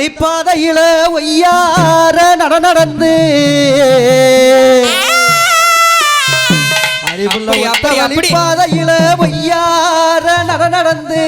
வழிப்பாதையில ஒய்யார நட நடந்து. வழிப்பாதையில ஒய்யார நட நடந்து.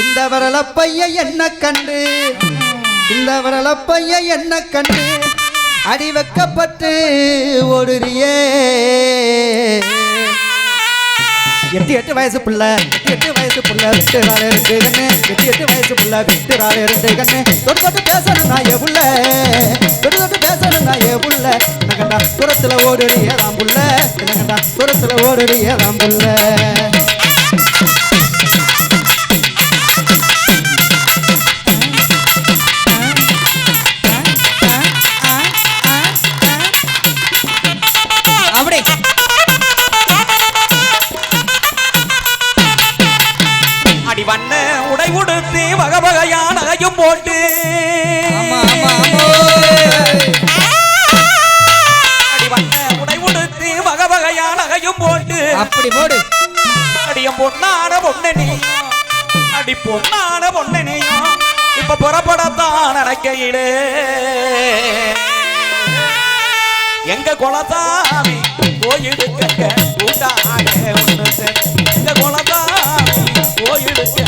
இந்த வரல பைய என்ன கண்டு இந்த வரல பைய என்ன கண்டு அடி வைக்கப்பட்டு ஓடுறியே எட்டு எட்டு வயசு புள்ள எட்டு எட்டு வயசு புள்ள விட்டு வேலை ரெண்டு கண்ணு. எட்டு எட்டு வயசு புள்ள விட்டு வேலை ரெண்டு கண்ணு. தொட்டு தொட்டு பேசணும் நான் என் புள்ள. தொட்டு தொட்டு பேசணும் நான் என் புள்ள. என்ன கண்டா தூரத்துல ஓடுறியே தான் புள்ள. என்ன கண்டா தூரத்துல ஓடுறியே தான் உடை உடுத்து வகை வகையான நகையும் போட்டு உடை உடுத்து வகை வகையான நகையும் போட்டு. அப்படி போடு. அடியம் பொண்ணான பொண்ணு நீ அடி பொண்ணான பொண்ணு நீயும் இப்ப புறப்படத்தான் நினைக்கையிலே எங்க குலசாமி கோயிலுக்கு கூட்டாக ஒன்று எங்க குலசாமி கோயிலுக்கு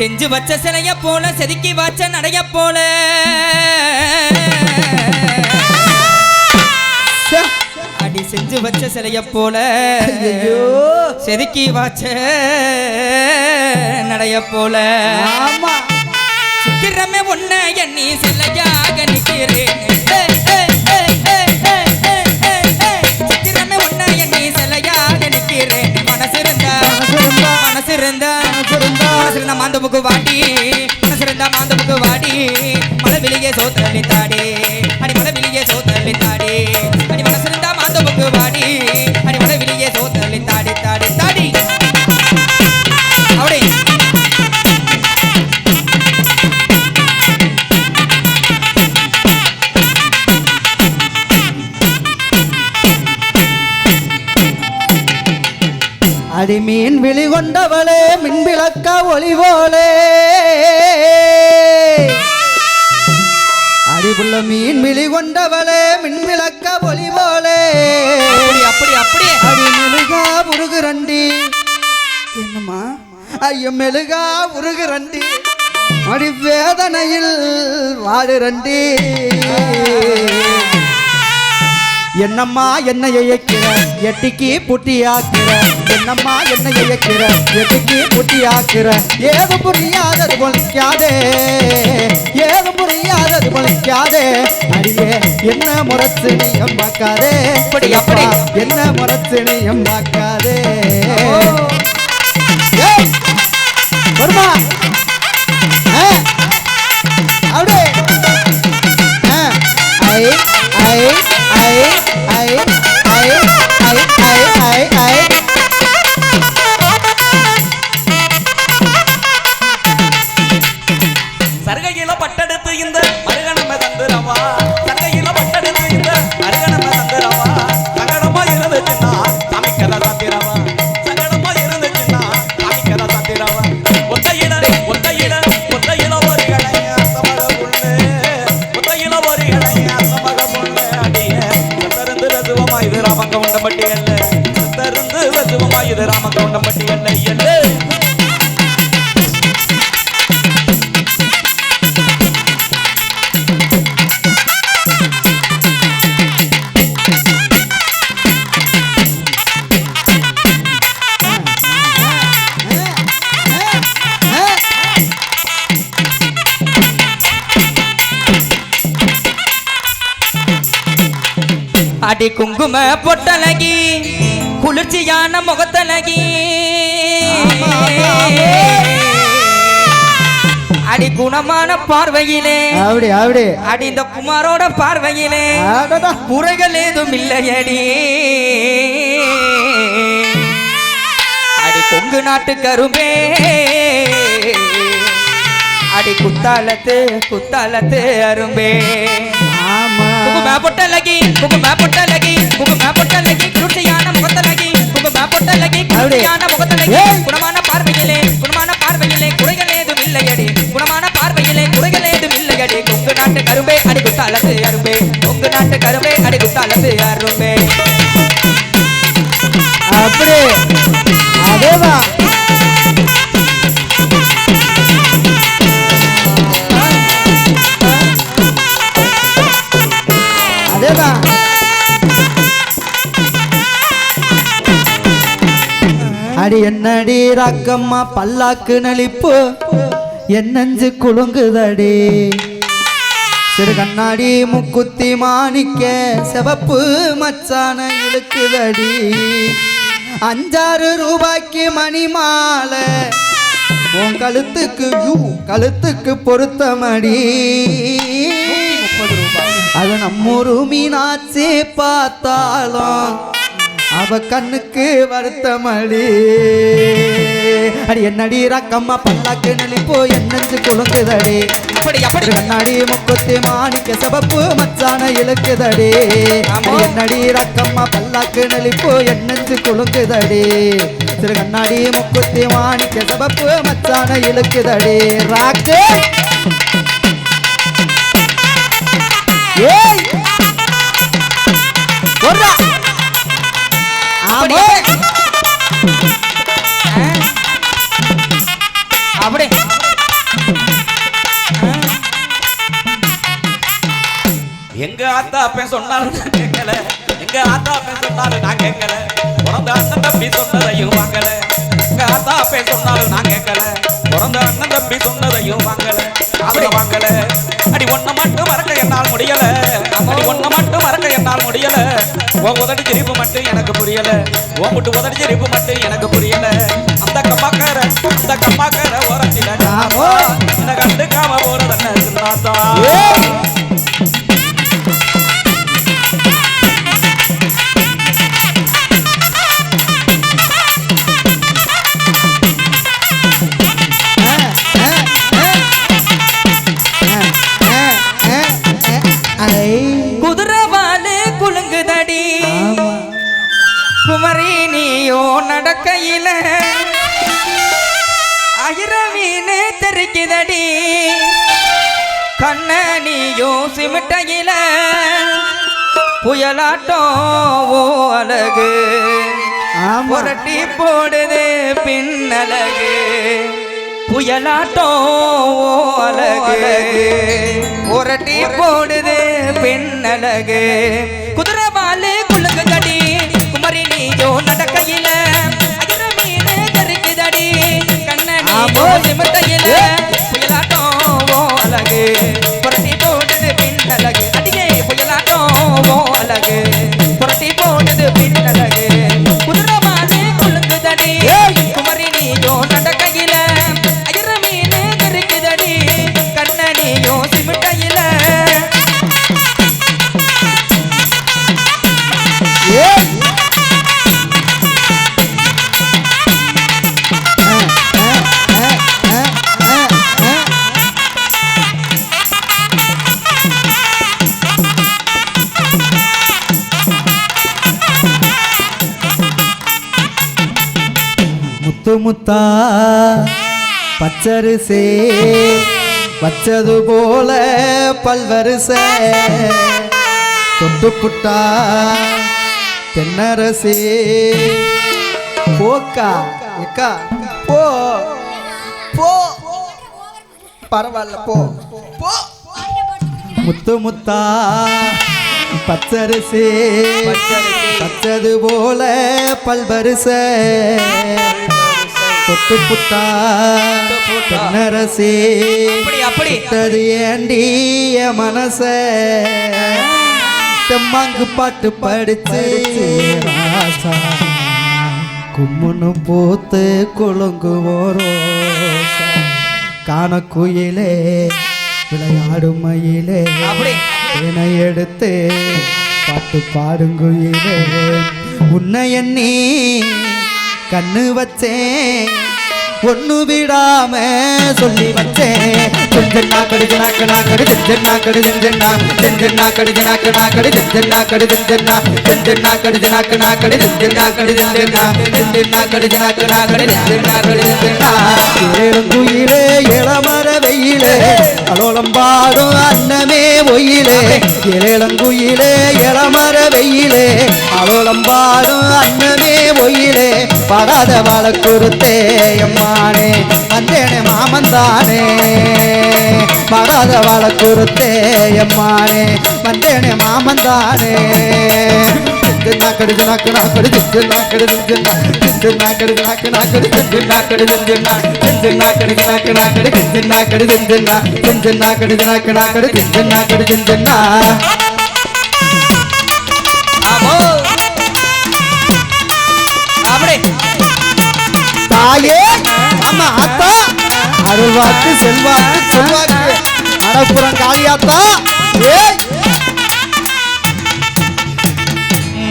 செஞ்சு வச்ச சிலைய போல செதுக்கி வச்ச நடைய போல. அடி செஞ்சு வச்ச சிலைய போல. செதுக்கி வச்ச நடைய போல. ஆமா. சித்திரமே ஒன்ன எண்ணி சிலையாக நிக்கிறேன் சிறந்த மாந்தமுக்கு வாடி. சிறந்த மாந்தமுக்கு வாடி. மலவிலியே சோத்தலி தாடி. அடி மலவிலியே சோத்தலி தாடி. அடி மன சிறந்த மாந்தமுக்கு வாடி. அடி மலவிலியே சோத்தலி தாடி தாடி தாடி. அவடே. அடிமீன் விழி கொண்டவளே மின் விளக்க ஒளி போலே அடிபுள்ள மீன் விழி கொண்டவளே மின் விளக்க ஒளி போலே அப்படி அப்படி அப்படி. அடி மெழுகா உருகுரண்டி. என்னம்மா? ஐயோ மெழுகா உருகுரண்டி. அடி வேதனையில் வாடுரண்டி. என்னம்மா என்ன இயக்கிற? எட்டிக்கு புட்டியாக்கிற. என்னம்மா என்ன இயக்கிற? எட்டிக்கு புட்டியாக்கிற. ஏது புரியாதது பொழிக்காதே ஏது புரியாதது பொழிக்காதே அடியே என்ன முறைச்சு நீ பார்க்காதே. அப்படி. என்ன முறைச்சு நீ பார்க்காதே. வருமா? அப்படியே. ஐ ஐ. ஐ ஐ ஐ ஐ ஐ ஐ அடி குங்கும பொட்டலகி குளிர்ச்சியான முகத்தலகி. அடி குணமான பார்வையிலே அப்படி அப்படி அடி இந்த குமாரோட பார்வையிலே. குறைகள் ஏதும் இல்லையடி. அடி கொங்கு நாட்டு கரும்பே அடி குத்தாலத்து குத்தாலத்து அரும்பே. பொட்டலகி குங்கும பொட்டலகி குங்கும பொட்டலகி குருட்டியான முகத்தலகி குங்கும பொட்டலகி குருட்டியான முகத்தலகி. குணமான பார்வையிலே குணமான பார்வையிலே குறைகள் ஏதும் இல்லையடி. குணமான பார்வையிலே குறைகள் ஏதும் இல்லையடி. கொங்கு நாட்டு கரும்பே அடி குத்தாலத்து அரும்பே. கொங்கு நாட்டு கரும்பே அடி குத்தாலத்து அரும்பே. அப்படி அதேதான் அடி என்னடி ரக்கம்மா பல்லாக்கு நலிப்பு? என்னஞ்சு குலுங்குதடி. சிறு கண்ணாடி முக்குத்தி மாணிக்க செவப்பு மச்சான இழுக்குதடி. அஞ்சாறு ரூபாய்க்கு மணி மாலை உன் கழுத்துக்கு யூ கழுத்துக்கு பொருத்தமடி. அது நம்மூரு மீனாட்சி பார்த்தாலும் அவ கண்ணுக்கு வருத்தமடி அடி. என்னடி ரக்கம்மா பல்லாக்கு நெளிப்போ என்னஞ்சு குலுங்குதடி. கண்ணாடி முக்குத்தி மாணிக்க சிவப்பு மச்சான இழுக்குதடி. என்னடி ரக்கம்மா பல்லாக்கு நெளிப்பு என்னஞ்சு குலுக்குதடி திரு கண்ணாடி முக்குத்தி மாணிக்க சிவப்பு மச்சான இழுக்குதடி. ராக்கு! ஏய்! ஒர்ரா. அப்படி ஆமா. அப்படி. எங்க ஆத்தா அப்பன் சொன்னாலும் நான் கேட்கல. எங்க ஆத்தா அப்பன் சொன்னாலும் நான் கேட்கல. அவரை வாங்கல. அடி ஒன்ன மட்டும் மறக்க என்னால் முடியல. அடி ஒன்ன மட்டும் மறக்க என்னால் முடியல. உன் உதடி சிரிப்பு மட்டும் எனக்கு புரியல. உன் முட்டு உதடி சிரிப்பு மட்டும் எனக்கு புரியல. அந்த கம்மாக்கார அந்த கம்மாக்கார ஓரத்தில. என்ன கண்டுக்காம போறதன்ன சின்னாத்தா குமரி நீயோ நடக்கையில. அயிரவீனு தெரிக்குதடி. கண்ண நீயோ சிமிட்டையில. புயலாட்டம் ஓ அழகு. புரட்டி போடுது பின்னழகு. புயலாட்டம் ஓ அழகு. புரட்டி போடுது பின்னழகு. குதிரை நீயோ நடக்கையில அகிர மீனு கருக்குதடி கண்ணனி ஆமா. முத்தா பச்சரிசே வச்சது போல பல்வரிசை. தொட்டு புட்டா தென்னரசே. போக்கா எக்கா போ போ. பரவாயில்ல போ போ. முத்து முத்தா பச்சரிசே. பச்சது போல பல்வரிசை. தொட்டு புட்டா. தென்னரசே அப்படி அப்படி. விட்டது ஏண்டி என் மனச? தெம்மாங்கு பாட்டு படிச்சு. ராசா கும்முன்னு பூத்து குலுங்கு ஓரோசா காண குயிலே விளையாடும் மயிலே. தேனை எடுத்து பாட்டு பாடுங்குயிலே உன்னை எண்ணி கண்ணு வச்சேன். ஒண்ணு விடாம சொல்லி வச்சேன். செஞ்சன்னா கடு நாக்கடு செஞ்சன்னா கடு செஞ்சன்னா செஞ்சன்னா கடு நாக்கடு செஞ்சன்னா கடு செஞ்சன்னா செஞ்சன்னா கடு நாக்கடு செஞ்சன்னா கடு செஞ்சன்னா செஞ்சன்னா கடு நாக்கடு செஞ்சன்னா கடு செஞ்சன்னா ஏழுங்குயிலே இளமர வெயிலே அலோலம் பாடும் அன்னமே ஒயிலே இளங்குயிலே இளமர வெயிலே அலோலம் பாடும் அன்னமே ஒயிலே படாத வாழ குருத்தே எம்மானே அந்தேனே மாமந்தானே படாத வாழ குருத்தே எம்மானே வந்தேனே மாமந்தானே நாக்கடு நாக்கு நாக்கடு திச்சு நாக்கடு திச்சு திச்சு நாக்கடு நாக்கு நாக்கடு திச்சு நாக்கடு திச்சு திச்சு நாக்கடு நாக்கு நாக்கடு திச்சு நாக்கடு திச்சு திச்சு நாக்கடு நாக்கு நாக்கடு திச்சு நாக்கடு திச்சு தாயே ஆமா ஆத்தா அருள்வாக்கு செல்வாக்கு செல்வாக்கு. அடப்புறம் காளியாத்தா.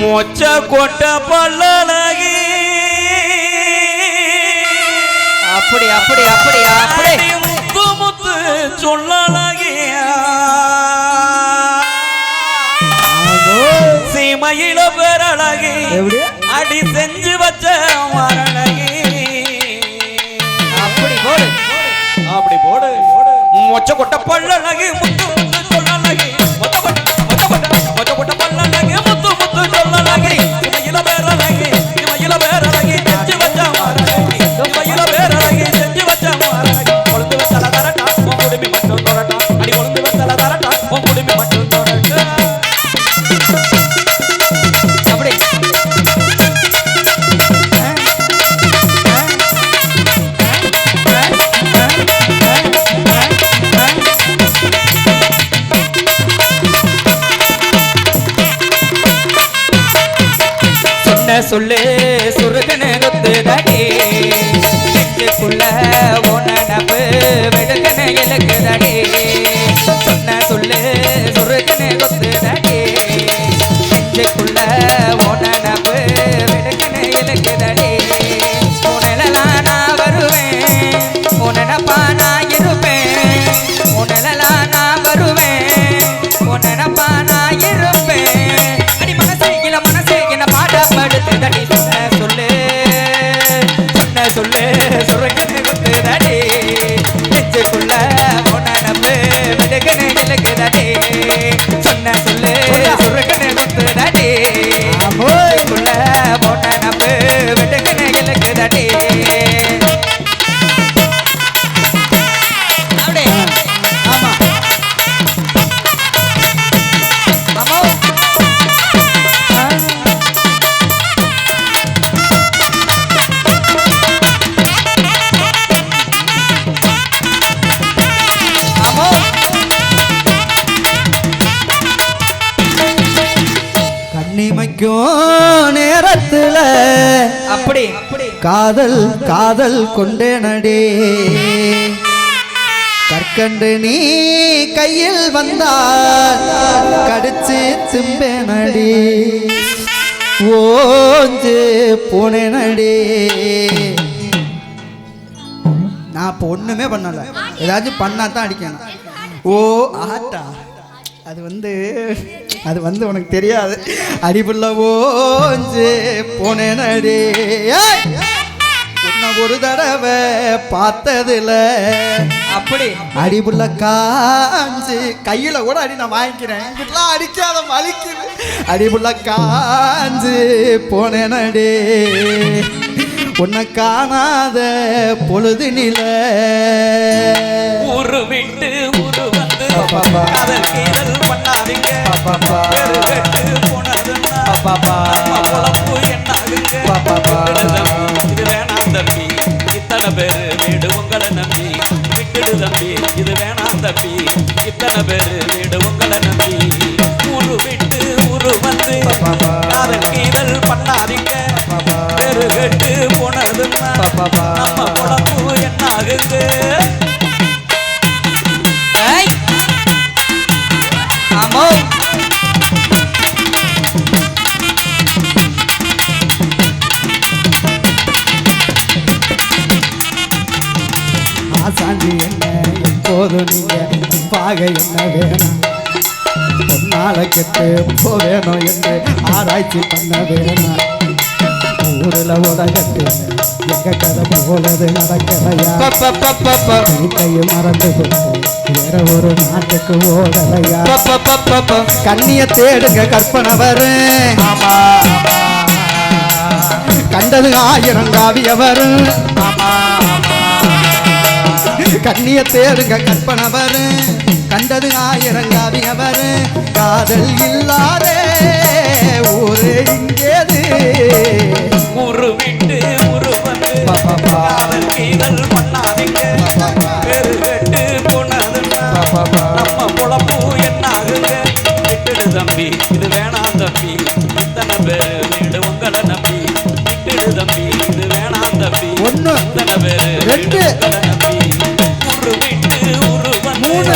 மொச்ச கொட்ட பல்லழகி. அப்படி அப்படி அப்படி அப்படி. முத்து முத்து சொல்லழகி சீமையில பேரழகி. எப்படி? அடி செஞ்சு வச்ச மரணகி. அப்படி போடு. மொச்ச கொட்ட பல்லழகி முத்து முத்து சொல்லழகி. மொத்த கொட்ட மொத்த கொட்ட மொச்ச கொட்ட பல்லழகி முத்து முத்து சொல்லழகி. கண்ணிமைக்கும் நேரத்துல. அப்படி. காதல் காதல் கொண்டேனடே. கற்கண்டு நீ கையில் வந்தால் கடிச்சு திம்பேனடி. ஓஞ்சு போனேனடி. நான் இப்போ ஒன்றுமே பண்ணல. ஏதாச்சும் பண்ணா தான் அடிக்கணும். ஓ ஆட்டா. அது வந்து அது வந்து உனக்கு தெரியாது. அடிப்புள்ள ஓஞ்சு போனேனடி! உன்னை ஒரு தடவை பார்த்ததுல அப்படி. அடிப்புள்ள காஞ்சு. கையில கூட அடி நான் வாங்கிக்கிறேன். இப்படிலாம் அடிக்காத வலிக்குது. அடிப்புள்ள காஞ்சு போனேனடி உன்னை காணாத பொழுதுனில ஊரு விட்டு ஊரு வந்து பண்ணாதீங்க. பாப்பா. பாப்பா. பாப்பா. இது வேணாம் தம்பி இத்தனை பேரு வீடு உங்களை நம்பி விட்டுடு தம்பி இது வேணாம் தம்பி இத்தனை பேரு பாக என்ன வேணும்? பொன்னால கெட்டு போவேணும் என்று ஆராய்ச்சி பண்ண வேணும். ஊரில் உலகத்து எங்க கதை போலது நடக்கலையா வீட்டையும் மறந்து கொண்டு வேற ஒரு நாட்டுக்கு ஓடலையா கண்ணிய தேடுங்க கற்பனை வரும் கண்டது ஆயிரம் காவிய வரும் கண்ணிய தேடுங்க கற்பனை வரும் கண்டது ஆயிரம் காவிய வரும் காதல் இல்லாதே ஊரே இங்கேது. ஊரு விட்டு பா. காதல் கீதல் பண்ணாதீங்க. பேரு கெட்டு போனதுன்னா. நம்ம பொழப்பு என்ன ஆகுங்க விட்டுடு தம்பி இது வேணாம் தம்பி. இத்தனை பேரு வீடு உங்களை நம்பி. விட்டுடு தம்பி இது வேணாம் தம்பி. ஒண்ணு, இத்தனை பேரு ரெண்டு, வீடு உங்களை நம்பி. ஊரு விட்டு வந்து மூணு,